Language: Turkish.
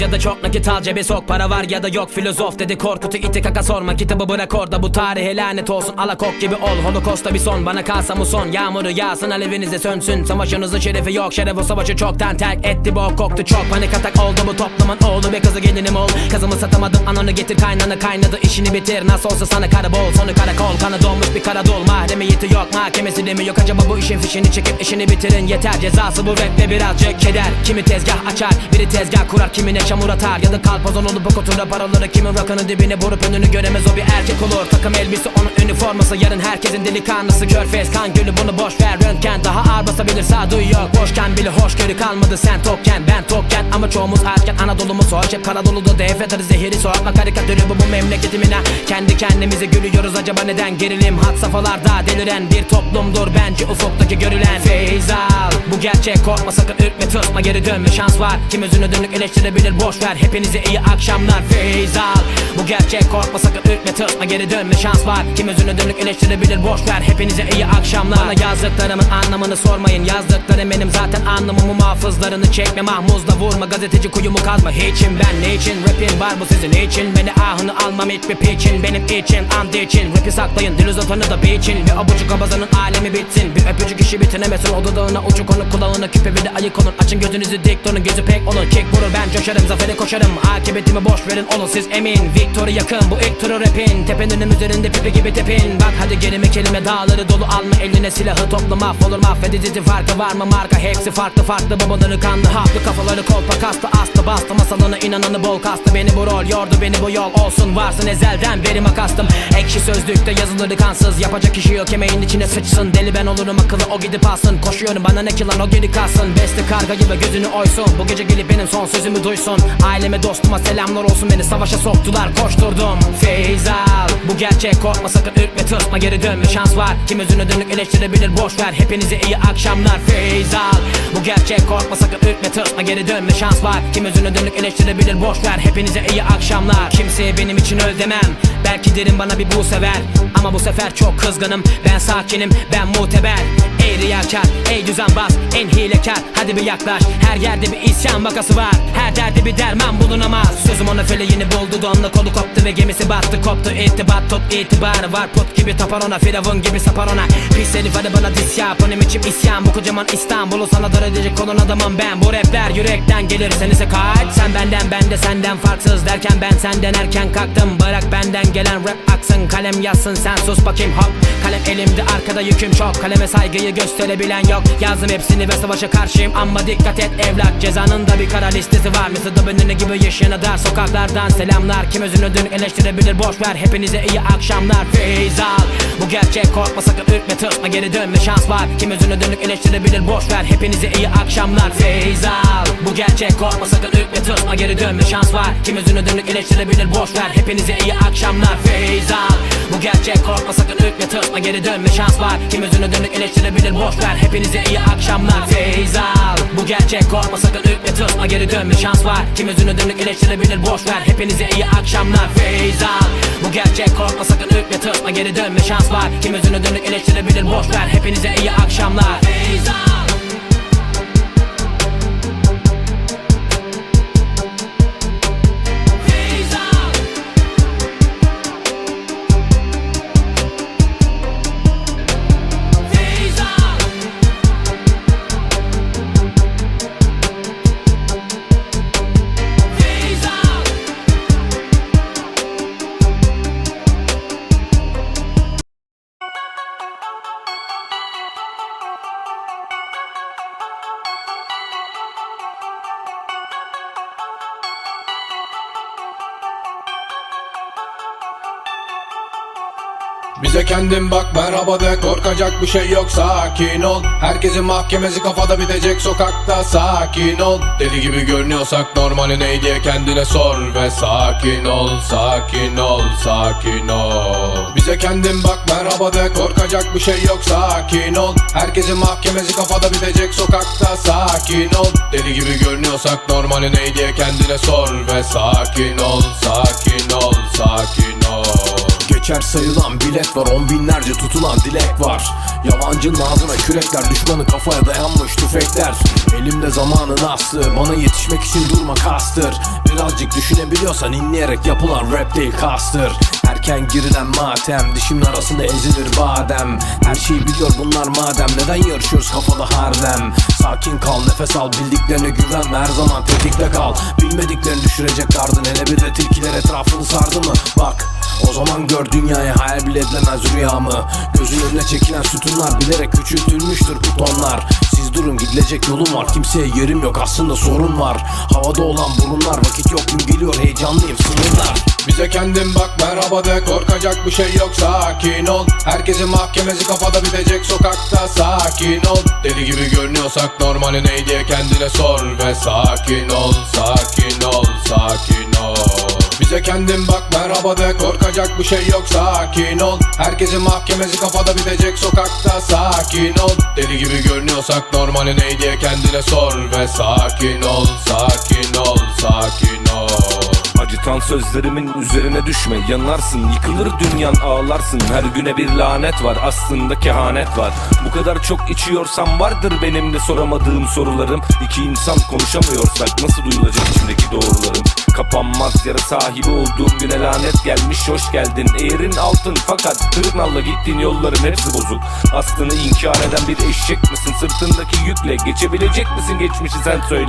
ya da çok nakit al cebe sok. Para var ya da yok filozof dedi. Korkutu iti kaka sorma. Kitabı bırak orada bu tarihe lanet olsun. Alakok gibi ol. Holokosta bir son. Bana kalsa muson yağmuru yağsın alevinize sönsün. Savaşınızın şerefi yok. Şeref o savaşı çoktan terk etti. Bok koktu çok. Panik atak oldu bu toplumun oğlu. Ve kızı gelinim ol. Kızımı satamadım. Ananı getir kaynana kaynadı. İşini bitir. Nasıl olsa sana kara bol. Sonu karakol. Kanı donmuş bir kara dol mahremiyeti yok. Mahkemesi de mi yok? Acaba bu işin fişini çekip işini bitirin. Yeter. Cezası bu rap ve birazcık keder. Kimi tezgah açar biri tezgah kurar kimine çamur atar? Ya da kalpazan olup o kutuda paraları kimin rakını dibine vurup önünü göremez o bir erkek olur. Takım elbise onun üniforması yarın herkesin delikanlısı Körfez kan gölü bunu boş ver. Röntgen Daha ağır basabilir sağduyu yok. Boşken bile hoşgörü kalmadı sen tokken ben tokken. Ama çoğumuz erken Anadolu'muz hoş. Hep Karadolu'da def zehiri sokma karikatürü. Bu bu memleketimine Kendi kendimize gülüyoruz acaba neden gerilim? Hat safhalarda deliren bir toplumdur bence ufuktaki görülen. Feyz al bu gerçek korkma sakın ürkme tırsma geri dönme. Şans var Kim özünü dönük eleştirebilir boş ver. Hepinize iyi akşamlar Feyz bu gerçek korkma sakın ürkme tırsma geri dönme şans var. Kim özünü dönük eleştirebilir boş ver. Hepinize iyi akşamlar. Bana yazdıklarımın anlamını sormayın. Yazdıklarım benim zaten anlamımı muhafızlarını çekme. Mahmuzla vurma gazeteci kuyumu kazma. Hiçim ben ne için? Rapin var bu sizin? İçin beni ahını almam hiçbir piçin. Benim için and için. Rapi saklayın dil uzatanı da biçin. Ve abucuk abazanın alemi bitsin. Bir öpücük işi bitinemesin o dudağına uçuk onu kulağına küpe bir de ayık olun açın gözünüzü dik durun gözü pek olun kick vurur ben coşarım zafere koşarım. Akıbetimi boş verin olun siz emin. Victory yakın bu ilk turu rapin. Tepenin üzerinde pipi gibi tepin. Bak hadi gelime kelime dağları dolu. Alma eline silahı topla mahvolur mahvedici farkı var mı? Marka hepsi farklı farklı. Babaları kanlı haplı kafaları kolpa kastı astı bastı. Masalına inananı bol kastı. Beni bu rol yordu beni bu yol olsun. Varsın ezelden beri makastım. Ekşi sözlükte yazıları kansız. Yapacak işi yok emeğin içine sıçsın. Deli ben olurum akıllı o gidip alsın. Koşuyorum bana ne ki lan o geri kalsın. Beste karga gibi gözünü oysun. Bu gece gelip benim son sözümü duysun? Aileme dostuma selamlar olsun. Beni savaşa soktular koşturdum. Feyz al bu gerçek. Korkma sakın ürkme tırsma geri dönme. Şans var. Kim özüne dönük eleştirebilir? Boş ver. Hepinize iyi akşamlar. Feyz al bu gerçek. Korkma sakın ürkme tırsma geri dönme. Şans var. Kim özüne dönük eleştirebilir? Boş ver. Hepinize iyi akşamlar. Kimseye benim için öl demem belki derin bana bir bu sever. Ama bu sefer çok kızgınım. Ben sakinim. Ben muteber Ey riyakar, ey düzenbaz, en hilekar. Hadi bir yaklaş, her yerde bir isyan vakası var. Her derde bir derman bulunamaz. Sözüm ona feleğini buldu donla kolu koptu ve gemisi battı koptu. İtibat tut itibarı var. Put gibi tapar ona Firavun gibi sapar ona. Pis herif hadi bana dis yap Benim içim isyan. Bu kocaman İstanbul'u sana dar edecek olan adamım ben. Bu rapler yürekten gelir sen ise kaç. Sen benden ben de senden farksız derken ben senden erken kalktım. Bırak benden gelen rap aksın kalem yazsın sen sus bakayım hop. Kalem elimde arkada yüküm çok. Kaleme saygıyı gösterebilen yok. Yazdım hepsini ve savaşa karşıyım. Ama dikkat et evlat Cezanın da bir kara listesi var. Mr. Döbününü gibi yaşına dar sokaklardan selamlar. Kim özünü dönük eleştirebilir boş ver. Hepinize iyi akşamlar Feyz al bu gerçek korkma sakın ürkme tırsma geri dönme şans var. Kim özünü dönük eleştirebilir boş ver. Hepinize iyi akşamlar Feyz al bu gerçek korkma sakın ürkme tırsma geri dönme şans var. Kim özünü dönük eleştirebilir boş ver. Hepinize iyi akşamlar gerçek ürkme tırsma geri dönme şans var. Kim özünü dönük eleştirebilir? Boş ver. Hepinize iyi akşamlar. Feyz al bu gerçek. Korkma sakın ürkme tırsma geri dönme şans var. Kim özünü dönük eleştirebilir? Boş ver. Hepinize iyi akşamlar. Feyz al bu gerçek. Korkma sakın ürkme tırsma geri dönme şans var. Kim özünü dönük eleştirebilir? Boş ver. Hepinize iyi akşamlar. Feyz al Bize kendin bak merhaba de. Korkacak bir şey yok sakin ol. Herkesin mahkemesi kafada bitecek sokakta sakin ol. Deli gibi görünüyorsak normali ne diye kendine sor Ve sakin ol sakin ol sakin ol. Bize kendin bak merhaba de. Korkacak bir şey yok sakin ol. Herkesin mahkemesi kafada bitecek sokakta sakin ol. Deli gibi görünüyorsak normali ne diye kendine sor Ve sakin ol sakin ol Geçer. Sayılan bilet var On binlerce tutulan dilek var. Yabancının ağzına kürekler Düşmanın kafaya dayanmış tüfekler. Elimde zamanın aslı Bana yetişmek için durma kastır. Birazcık düşünebiliyorsan inleyerek yapılan rap değil kastır. Erken girilen matem Dişimin arasında ezilir badem. Her şeyi biliyor bunlar madem Neden yarışıyoruz kafada hardem? Sakin kal nefes al Bildiklerine güvenme her zaman tetikte kal. Bilmediklerini düşürecek gardın Hele bir de tilkiler etrafını sardı mı? Bak o zaman gör dünyaya hayal bile edilemez rüyamı Gözün önüne çekilen sütunlar bilerek küçültülmüştür butonlar Siz durun gidilecek yolum var. Kimseye yerim yok aslında sorun var. Havada olan burunlar vakit yok gün geliyor heyecanlıyım sınırlar. Bize kendin bak merhaba de korkacak bir şey yok sakin ol. Herkesin mahkemesi kafada bitecek sokakta sakin ol. Deli gibi görünüyorsak normali ne diye kendine sor Ve sakin ol sakin ol sakin ol bize kendin bak merhaba de. Korkacak bir şey yok sakin ol. Herkesin mahkemesi kafada bitecek sokakta sakin ol. Deli gibi görünüyorsak normali ne diye kendine sor Ve sakin ol sakin ol sakin Acıtan sözlerimin üzerine düşme Yanarsın yıkılır dünyan ağlarsın. Her güne bir lanet var aslında kehanet var. Bu kadar çok içiyorsam vardır benim de soramadığım sorularım. İki insan konuşamıyorsak nasıl duyulacak içimdeki doğrularım? Kapanmaz yara sahibi olduğum güne lanet gelmiş hoş geldin. Eğerin altın fakat tırnalla gittiğin yolların hepsi bozuk. Aslını inkar eden bir eşek misin? Sırtındaki yükle Geçebilecek misin? Geçmişi sen söyle